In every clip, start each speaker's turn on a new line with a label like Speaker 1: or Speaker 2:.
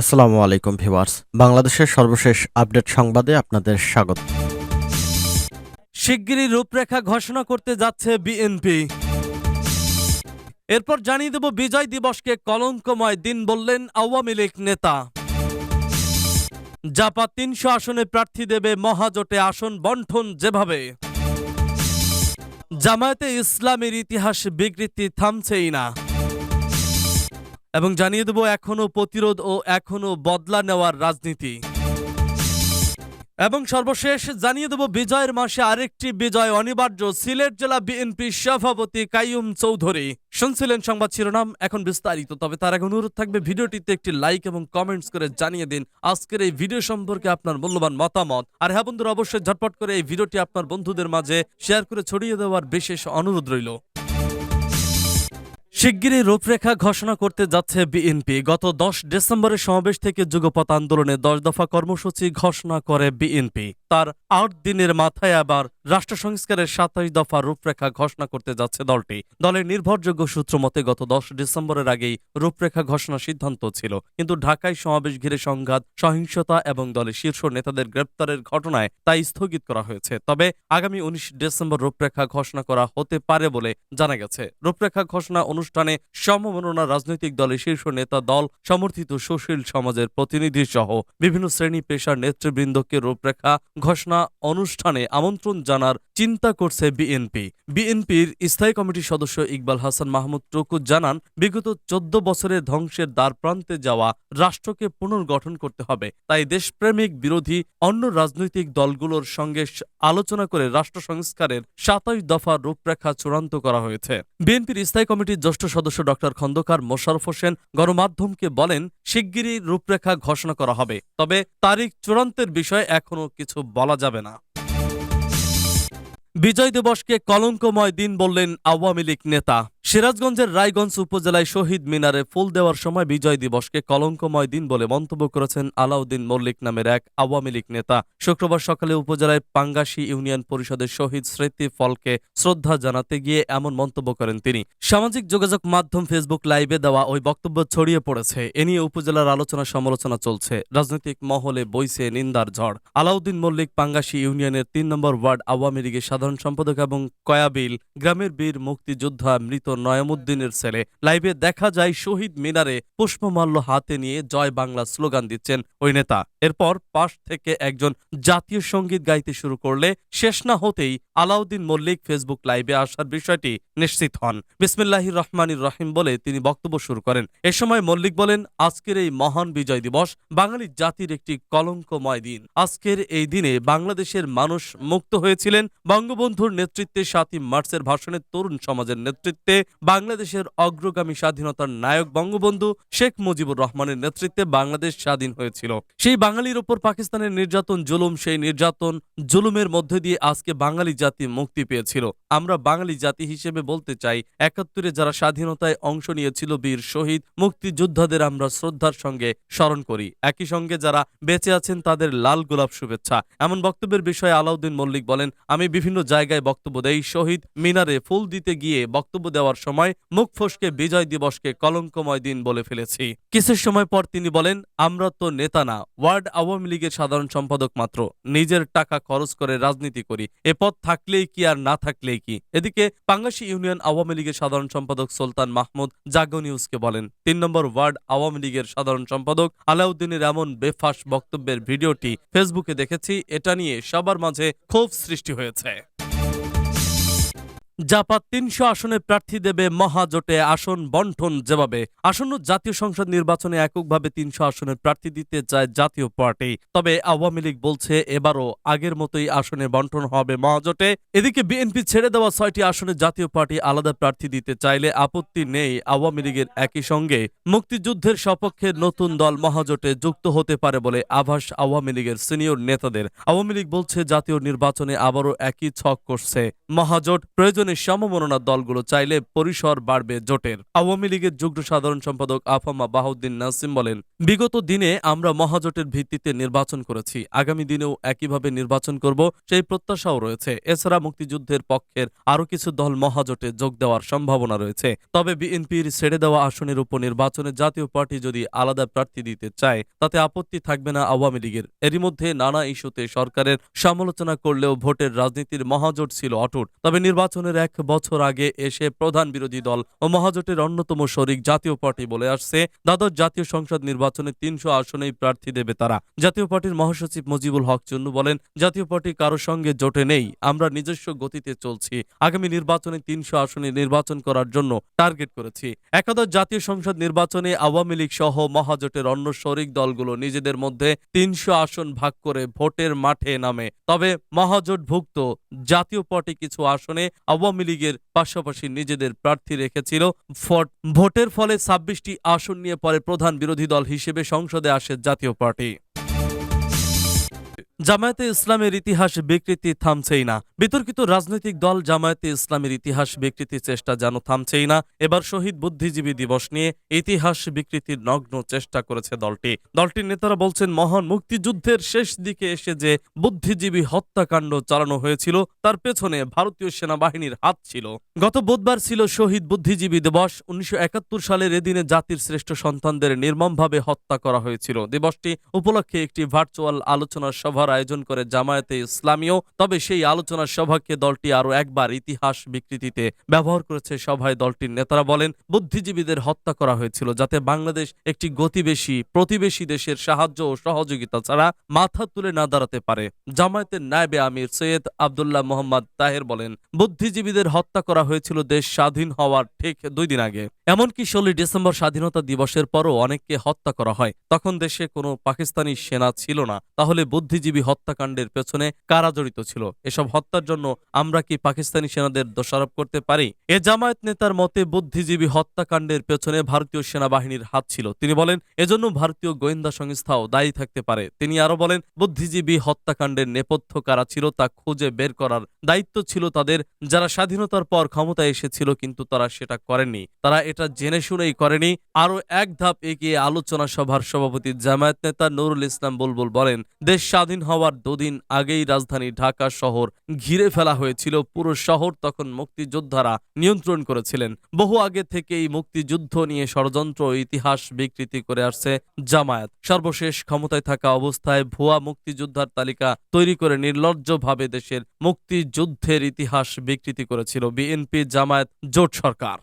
Speaker 1: আসসালামু আলাইকুম ভিউয়ার্স। বাংলাদেশের সর্বশেষ আপডেট সংবাদে আপনাদের স্বাগত। শিগগিরই রূপরেখা ঘোষণা করতে যাচ্ছে বিএনপি এরপর জানিয়ে দেব, বিজয় দিবসকে কলঙ্কময় দিন বললেন আওয়ামী লীগ নেতা। জাপা তিনশো আসনে প্রার্থী দেবে মহাজোটে আসন বন্টন যেভাবে। জামায়াতে ইসলামের ইতিহাস বিকৃতি থামছেই না। এবং জানিয়ে দেব, এখনও প্রতিরোধ ও এখনও বদলা নেওয়ার রাজনীতি। এবং সর্বশেষ জানিয়ে দেব, বিজয়ের মাসে আরেকটি বিজয় অনিবার্য। সিলেট জেলা বিএনপি সভাপতি কাইয়ুম চৌধুরী শুনছিলেন সংবাদ শিরোনাম, এখন বিস্তারিত। তবে তার আগে অনুরোধ থাকবে, ভিডিওটিতে একটি লাইক এবং কমেন্টস করে জানিয়ে দিন, আজকের এই ভিডিও সম্পর্কে আপনার মূল্যবান মতামত। আর হ্যাঁ বন্ধুরা, অবশ্যই ঝটপট করে এই ভিডিওটি আপনার বন্ধুদের মাঝে শেয়ার করে ছড়িয়ে দেওয়ার বিশেষ অনুরোধ রইল। শিগগিরই রূপরেখা ঘোষণা করতে যাচ্ছে বিএনপি। গত দশ ডিসেম্বরের সমাবেশ থেকে যুগপথ আন্দোলনে দশ দফা কর্মসূচি ঘোষণা করে বিএনপি। তার আট দিনের মাথায় আবার রাষ্ট্র সংস্কারের সাতাশ দফা রূপরেখা ঘোষণা করতে যাচ্ছে দলটি। দলের নির্ভরযোগ্য সূত্র মতে, গত দশ ডিসেম্বরের আগেই রূপরেখা ঘোষণার সিদ্ধান্ত ছিল। কিন্তু ঢাকায় সমাবেশ ঘিরে সংঘাত, সহিংসতা এবং দলের শীর্ষ নেতাদের গ্রেপ্তারের ঘটনায় তা স্থগিত করা হয়েছে। তবে আগামী উনিশ ডিসেম্বর রূপরেখা ঘোষণা করা হতে পারে বলে জানা গেছে। রূপরেখা ঘোষণা অনুষ্ঠানে সমমননা রাজনৈতিক দলের শীর্ষ নেতা দল, সমর্থিত সুশীল সমাজের প্রতিনিধি সহ বিভিন্ন শ্রেণি পেশার নেতৃবৃন্দকে রূপরেখা ঘোষণা অনুষ্ঠানে আমন্ত্রণ জানার চিন্তা করছে বিএনপি বিএনপির স্থায়ী কমিটির সদস্য ইকবাল হাসান মাহমুদ টুকু জানান, বিগত চোদ্দ বছরের ধ্বংসের দ্বারপ্রান্তে যাওয়া রাষ্ট্রকে পুনর্গঠন করতে হবে। তাই দেশপ্রেমিক বিরোধী অন্য রাজনৈতিক দলগুলোর সঙ্গে আলোচনা করে রাষ্ট্র সংস্কারের সাতাশ দফা রূপরেখা চূড়ান্ত করা হয়েছে। বিএনপির স্থায়ী কমিটির জ্যেষ্ঠ সদস্য ডক্টর খন্দকার মোশারফ হোসেন গণমাধ্যমকে বলেন, শিগগিরই রূপরেখা ঘোষণা করা হবে। তবে তারিখ চূড়ান্তের বিষয়ে এখনও কিছু বলা যাবে না। বিজয় দিবসকে কলঙ্কময় দিন বললেন আওয়ামী লীগ নেতা। সিরাজগঞ্জের রায়গঞ্জ উপজেলায় শহীদ মিনারে ফুল দেওয়ার সময় বিজয় দিবসকে কলঙ্কময় দিন বলে মন্তব্য করেছেন আলাউদ্দিন মল্লিক নামের এক আওয়ামী লীগ নেতা। শুক্রবার সকালে উপজেলায় পাঙ্গাসী ইউনিয়ন পরিষদের শহীদ স্মৃতি ফলকে শ্রদ্ধা জানাতে গিয়ে এমন মন্তব্য করেন তিনি। সামাজিক যোগাযোগ মাধ্যম ফেসবুক লাইভে দেওয়া ওই বক্তব্য ছড়িয়ে পড়েছে। এ নিয়ে উপজেলার আলোচনা সমালোচনা চলছে। রাজনৈতিক মহলে বইছে নিন্দার ঝড়। আলাউদ্দিন মল্লিক পাঙ্গাসী ইউনিয়নের তিন নম্বর ওয়ার্ড আওয়ামী লীগের সাধারণ সম্পাদক এবং কয়াবিল গ্রামের বীর মুক্তিযোদ্ধা মৃত নয়মুদ্দিনের ছেলে। লাইভে দেখা যায় শহীদ মিনারে পুষ্পমাল্য হাতে নিয়ে জয় বাংলা স্লোগান দিচ্ছেন ওই নেতা। এরপর পাশ থেকে একজন জাতীয় সংগীত গাইতে শুরু করলে শেষ না হতেই আলাউদ্দিন মল্লিক ফেসবুক লাইভে আসার বিষয়টি নিশ্চিত হন। বিসমিল্লাহির রহমানির রহিম বলে তিনি বক্তব্য শুরু করেন। এ সময় মল্লিক বলেন, আজকের এই মহান বিজয় দিবস বাঙালি জাতির একটি কলঙ্কময় দিন। আজকের এই দিনে বাংলাদেশের মানুষ মুক্ত হয়েছিলেন বঙ্গবন্ধুর নেতৃত্বে সাতই মার্চের ভাষণে তরুণ সমাজের নেতৃত্বে বাংলাদেশের অগ্রগামী স্বাধীনতার নায়ক বঙ্গবন্ধু শেখ মুজিবুর রহমানের নেতৃত্বে বাংলাদেশ স্বাধীন হয়েছিল। সেই বাঙালির ওপর পাকিস্তানের নির্যাতন, জুলুম, সেই নির্যাতন, জুলুমের মধ্যে দিয়ে আজকে বাঙালি জাতি মুক্তি পেয়েছিল। আমরা বাঙালি জাতি হিসেবে বলতে চাই, একাত্তরে যারা স্বাধীনতায় অংশ নিয়েছিল বীর শহীদ, মুক্তিযোদ্ধাদের আমরা শ্রদ্ধার সঙ্গে স্মরণ করি। একই সঙ্গে যারা বেঁচে আছেন তাদের লাল গোলাপ শুভেচ্ছা। এমন বক্তব্যের বিষয়ে আলাউদ্দিন মল্লিক বলেন, আমি বিভিন্ন জায়গায় বক্তব্য দেই শহীদ মিনারে ফুল দিতে গিয়ে বক্তব্য দেওয়ার সময় মুখ ফসকে বিজয় দিবসকে কলঙ্কময় দিন বলে ফেলেছি। কিছু সময় পর তিনি বলেন, আমরা তো নেতা না, ওয়ার্ড আওয়ামী লীগের সাধারণ সম্পাদক মাত্র। নিজের টাকা খরচ করে রাজনীতি করি। এ পদ থাকলেই কি আর না থাকলেই কি? এদিকে পাঙ্গাসী ইউনিয়ন আওয়ামী লীগের সাধারণ সম্পাদক সুলতান মাহমুদ জাগো নিউজকে বলেন, তিন নম্বর ওয়ার্ড আওয়ামী লীগের সাধারণ সম্পাদক আলাউদ্দিনের এমন বেফাস বক্তব্যের ভিডিওটি ফেসবুকে দেখেছি। এটা নিয়ে সবার মাঝে ক্ষোভ সৃষ্টি হয়েছে। জাপা তিনশো আসনে প্রার্থী দেবে মহাজোটে আসন বন্টন যেভাবে আসন্ন জাতীয় সংসদ নির্বাচনে এককভাবে তিনশো আসনের প্রার্থী দিতে চায় জাতীয় পার্টি। তবে আওয়ামী লীগ বলছে, এবারও আগের মতোই আসনে বন্টন হবে মহাজোটে। এদিকে বিএনপি ছেড়ে দেওয়া ছয়টি আসনে জাতীয় পার্টি আলাদা প্রার্থী দিতে চাইলে আপত্তি নেই আওয়ামী লীগের একই সঙ্গে। মুক্তিযুদ্ধের সপক্ষে নতুন দল মহাজোটে যুক্ত হতে পারে বলে আভাস আওয়ামী লীগের সিনিয়র নেতাদের। আওয়ামী লীগ বলছে, জাতীয় নির্বাচনে আবারও একই ছক করছে। মহাজোট প্রয়োজনে নির্বাচনে সমমননা দলগুলো চাইলে পরিসর বাড়বে জোটের। আওয়ামী লীগের যুগ্ম সাধারণ সম্পাদক আফামা বাহাউদ্দিন নাসিম বলেন, বিগত দিনে আমরা মহাজোটের ভিত্তিতে নির্বাচন করেছি। আগামী দিনেও একইভাবে নির্বাচন করব, সেই প্রত্যাশাও রয়েছে। এছাড়া মুক্তিযুদ্ধের পক্ষের আরও কিছু দল মহাজোটে যোগ দেওয়ার সম্ভাবনা রয়েছে। তবে বিএনপির ছেড়ে দেওয়া আসনের উপর উপনির্বাচনে জাতীয় পার্টি যদি আলাদা প্রার্থী দিতে চায়, তাতে আপত্তি থাকবে না আওয়ামী লীগের। এরই মধ্যে নানা ইস্যুতে সরকারের সমালোচনা করলেও ভোটের রাজনীতির মহাজোট ছিল অটুট। তবে নির্বাচনের এক বছর আগে এসে প্রধান বিরোধী দল ও মহাজোটের অন্যতম শরিক জাতীয় পার্টি বলে আসছে। দ্বাদশ জাতীয় সংসদ নির্বাচনে তিনশো আসনেই প্রার্থী দেবে তারা। জাতীয় পার্টির মহাসচিব মুজিবুল হক চুন্নু বলেন, জাতীয় পার্টি কারও সঙ্গে জোটে নেই, আমরা নিজস্ব গতিতে চলছি। আগামী নির্বাচনে তিনশো আসনে নির্বাচন করার জন্য টার্গেট করেছি। একাদশ জাতীয় সংসদ নির্বাচনে আওয়ামী লীগ সহ মহাজোটের অন্য শরিক দলগুলো নিজেদের মধ্যে তিনশো আসন ভাগ করে ভোটের মাঠে নামে। তবে মহাজোটভুক্ত জাতীয় পার্টি কিছু আসনে আওয়ামী লীগের পাশাপাশি নিজেদের প্রার্থী রেখেছিল ফট- ভোটের ফলে ছাব্বিশটি আসন নিয়ে পরে প্রধান বিরোধী দল হিসেবে সংসদে আসে জাতীয় পার্টি। জামায়াতে ইসলামের ইতিহাস বিকৃতি থামছেই না। বিতর্কিত রাজনৈতিক দল জামায়াতে ইসলামের ইতিহাস বিকৃতির চেষ্টা যেন থামছেই না। এবার শহীদ বুদ্ধিজীবী দিবস নিয়ে ইতিহাস বিকৃতির নগ্ন চেষ্টা করেছে দলটি। দলটির নেতারা বলছেন, মহান মুক্তিযুদ্ধের শেষ দিকে এসে যে বুদ্ধিজীবী হত্যাকাণ্ড চালানো হয়েছিল, তার পেছনে ভারতীয় সেনাবাহিনীর হাত ছিল। গত বুধবার ছিল শহীদ বুদ্ধিজীবী দিবস। উনিশশো একাত্তর সালের এদিনে জাতির শ্রেষ্ঠ সন্তানদের নির্মমভাবে হত্যা করা হয়েছিল। দিবসটি উপলক্ষে একটি ভার্চুয়াল আলোচনা সভার আয়োজন করে জামায়াতে ইসলামীয় তবে সেই আলোচনা সভাকে দলটি আরও একবার ইতিহাস বিকৃতিতে ব্যবহার করেছে সভায় দলটির নেতারা বলেন, বুদ্ধিজীবীদের হত্যা করা হয়েছিল যাতে বাংলাদেশ একটি গতিবেশী, প্রতিবেশী দেশের সাহায্য ও সহযোগিতা ছাড়া মাথা তুলে না দাঁড়াতে পারে। জামায়াতের নায়েবে আমির সৈয়দ আবদুল্লাহ মোহাম্মদ তাহের বলেন, বুদ্ধিজীবীদের হত্যা করা হয়েছিল দেশ স্বাধীন হওয়ার ঠিক দুই দিন আগে। এমনকি ষোলোই ডিসেম্বর স্বাধীনতা দিবসের পরও অনেককে হত্যা করা হয়। তখন দেশে কোনো পাকিস্তানি সেনা ছিল না। তাহলে বুদ্ধিজীবী হত্যাকাণ্ডের পেছনে কারা জড়িত ছিল? এসব হত্যার জন্য আমরা কি পাকিস্তানি সেনাদের দোষারোপ করতে পারি? এ জামায়াত নেতার মতে, বুদ্ধিজীবী হত্যাকাণ্ডের পেছনে ভারতীয় সেনাবাহিনীর হাত ছিল। তিনি বলেন, এজন্য ভারতীয় গোয়েন্দা সংস্থাও দায়ী থাকতে পারে। তিনি আরও বলেন, বুদ্ধিজীবী হত্যাকাণ্ডের নেপথ্য কারা ছিল তা খুঁজে বের করার দায়িত্ব ছিল তাদের। যারা স্বাধীনতার পর ক্ষমতায় এসেছিল কিন্তু তারা সেটা করেনি তারা এটা জেনে শুনেই করেনি। আরও এক ধাপ এগিয়ে আলোচনা সভার সভাপতি জামায়াত নেতা নুরুল ইসলাম বুলবুল বলেন, দেশ স্বাধীন হওয়ার দুদিন আগেই রাজধানী ঢাকা শহর ঘিরে ফেলা হয়েছিল। পুরো শহর তখন মুক্তিযোদ্ধারা নিয়ন্ত্রণ করেছিলেন। বহু আগে থেকেই মুক্তিযুদ্ধ নিয়ে ষড়যন্ত্র ইতিহাস বিকৃতি করে আসছে জামায়াত। সর্বশেষ ক্ষমতায় থাকা অবস্থায় ভুয়া মুক্তিযোদ্ধার তালিকা তৈরি করে নির্লজ্জভাবে দেশের মুক্তিযুদ্ধের ইতিহাস বিকৃতি করেছিল বিএনপি জামায়াত জোট সরকার।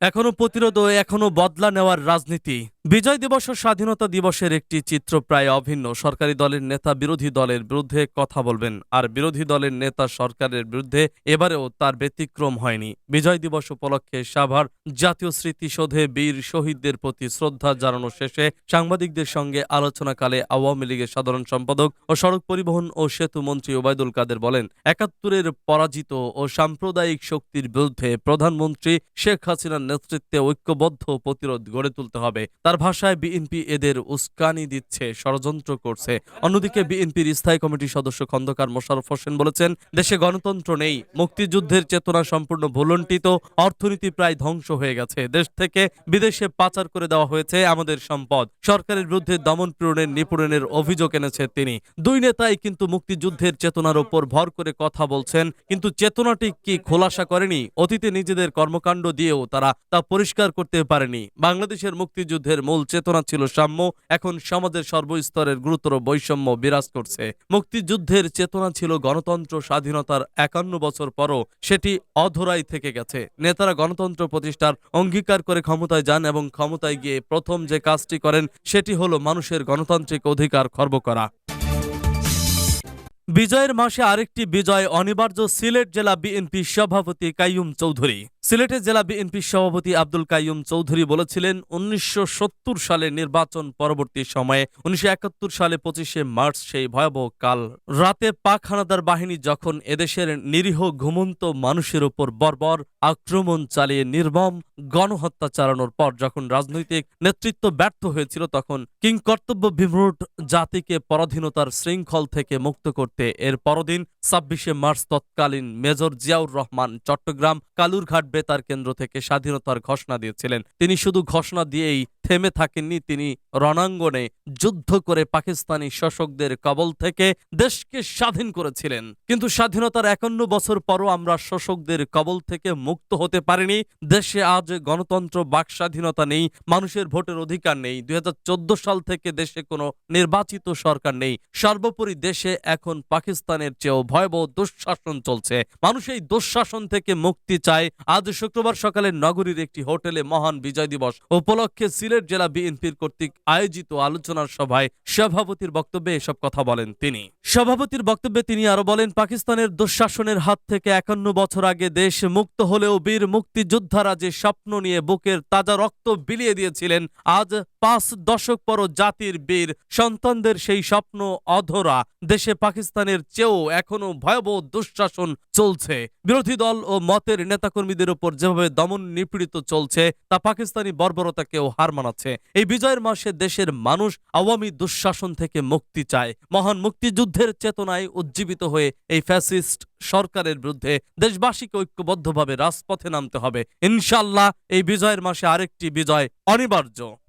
Speaker 1: এখনও প্রতিরোধ ও এখনও বদলা নেওয়ার রাজনীতি বিজয় দিবস ও স্বাধীনতা দিবসের একটি চিত্র প্রায় অভিন্ন। সরকারি দলের নেতা বিরোধী দলের বিরুদ্ধে কথা বলবেন, আর বিরোধী দলের নেতা সরকারের বিরুদ্ধে এবারেও তার ব্যতিক্রম হয়নি। বিজয় দিবস উপলক্ষে সাভার জাতীয় স্মৃতিসৌধে বীর শহীদদের প্রতি শ্রদ্ধা জানানো শেষে সাংবাদিকদের সঙ্গে আলোচনাকালে আওয়ামী লীগের সাধারণ সম্পাদক ও সড়ক পরিবহন ও সেতু মন্ত্রী ওবায়দুল কাদের বলেন, একাত্তরের পরাজিত ও সাম্প্রদায়িক শক্তির বিরুদ্ধে প্রধানমন্ত্রী শেখ হাসিনার নেতৃত্বে ঐক্যবদ্ধ প্রতিরোধ গড়ে তুলতে হবে। তার ভাষায় বিএনপি এদের উস্কানি দিচ্ছে, ষড়যন্ত্র করছে। অন্যদিকে বিএনপির স্থায়ী কমিটির সদস্য খন্দকার মোশাররফ হোসেন বলেছেন, দেশে গণতন্ত্র নেই, মুক্তিযুদ্ধের চেতনা সম্পূর্ণ ভুলন্টিত অর্থনীতি প্রায় ধ্বংস হয়ে গেছে, দেশ থেকে বিদেশে পাচার করে দেওয়া হয়েছে আমাদের সম্পদ। সরকারের বিরুদ্ধে দমন পীড়নের নিপুণের অভিযোগ এনেছে তিনি। দুই নেতাই কিন্তু মুক্তিযুদ্ধের চেতনার ওপর ভর করে কথা বলছেন, কিন্তু চেতনাটি কি খোলাসা করেনি? অতীতে নিজেদের কর্মকাণ্ড দিয়েও তারা তা পরিষ্কার করতে পারেনি। বাংলাদেশের মুক্তিযুদ্ধের মূল চেতনা ছিল সাম্য। এখন সমাজের সর্বস্তরের গুরুতর বৈষম্য বিরাজ করছে। মুক্তিযুদ্ধের চেতনা ছিল গণতন্ত্র স্বাধীনতার একান্ন বছর পরও সেটি অধরাই থেকে গেছে। নেতারা গণতন্ত্র প্রতিষ্ঠার অঙ্গীকার করে ক্ষমতায় যান এবং ক্ষমতায় গিয়ে প্রথম যে কাজটি করেন সেটি হলো মানুষের গণতান্ত্রিক অধিকার খর্ব করা। বিজয়ের মাসে আরেকটি বিজয় অনিবার্য সিলেট জেলা বিএনপি সভাপতি কাইয়ুম চৌধুরী। সিলেটের জেলা বিএনপি সভাপতি আব্দুল কাইয়ুম চৌধুরী বলেছিলেন, উনিশশো সত্তর সালে নির্বাচন পরবর্তী সময়ে, উনিশশো একাত্তর সালে পঁচিশে মার্চ সেই ভয়াবহ কাল। রাতে পাক হানাদার বাহিনী যখন এদেশের নিরীহ ঘুমন্ত মানুষের উপর বর্বর আক্রমণ চালিয়ে নির্মম গণহত্যা চালানোর পর যখন রাজনৈতিক নেতৃত্ব ব্যর্থ হয়েছিল, তখন কিংকর্তব্য বিমূঢ় জাতিকে পরাধীনতার শৃঙ্খল থেকে মুক্ত করতে করতে। এর পরদিন ছাব্বিশে মার্চ তৎকালীন মেজর জিয়াউর রহমান চট্টগ্রাম কালুরঘাট বেতার কেন্দ্র থেকে স্বাধীনতার ঘোষণা দিয়েছিলেন। তিনি শুধু ঘোষণা দিয়েই থেমে থাকেননি, তিনি রণাঙ্গনে যুদ্ধ করে পাকিস্তানি শাসকদের কবল থেকে দেশকে স্বাধীন করেছিলেন। কিন্তু স্বাধীনতার একান্ন বছর পরও আমরা শোষকদের কবল থেকে মুক্ত হতে পারিনি। দেশে আজ গণতন্ত্র, বাক স্বাধীনতা নেই, মানুষের ভোটের অধিকার নেই। দুই হাজার চোদ্দ সাল থেকে দেশে কোনো নির্বাচিত সরকার নেই। সর্বোপরি দেশে এখন পাকিস্তানের চেয়েও ভয়াবহ দুঃশাসন চলছে। মানুষ এই দুঃশাসন থেকে মুক্তি চায়। আজ শুক্রবার সকালে নগরীর একটি হোটেলে মহান বিজয় দিবস উপলক্ষে সিলেট জেলা বিএনপির কর্তৃক আয়োজিত আলোচনার সভায় সভাপতির বক্তব্যে এসব কথা বলেন তিনি। সভাপতির বক্তব্যে তিনি আরও বলেন, পাকিস্তানের দুঃশাসনের হাত থেকে একান্ন বছর আগে দেশ মুক্ত হলেও বীর মুক্তিযোদ্ধারা যে স্বপ্ন নিয়ে বুকের তাজা রক্ত বিলিয়ে দিয়েছিলেন, আজ পাঁচ দশক পর জাতির বীর, সন্তানদের সেই স্বপ্ন অধরা। দেশে পাকিস্তানের চেয়েও এখনও ভয়াবহ দুঃশাসন চলছে। বিরোধী দল ও মতের নেতাকর্মীদের উপর যেভাবে দমন নিপীড়িত চলছে, তা পাকিস্তানি বর্বরতাকেও হার মানাচ্ছে। এই বিজয়ের মাসে দেশের মানুষ আওয়ামী দুঃশাসন থেকে মুক্তি চায়। মহান মুক্তিযুদ্ধের চেতনায় উজ্জীবিত হয়ে এই ফ্যাসিস্ট সরকারের বিরুদ্ধে দেশবাসীকে ঐক্যবদ্ধভাবে রাজপথে নামতে হবে। ইনশাল্লাহ এই বিজয়ের মাসে আরেকটি বিজয় অনিবার্য।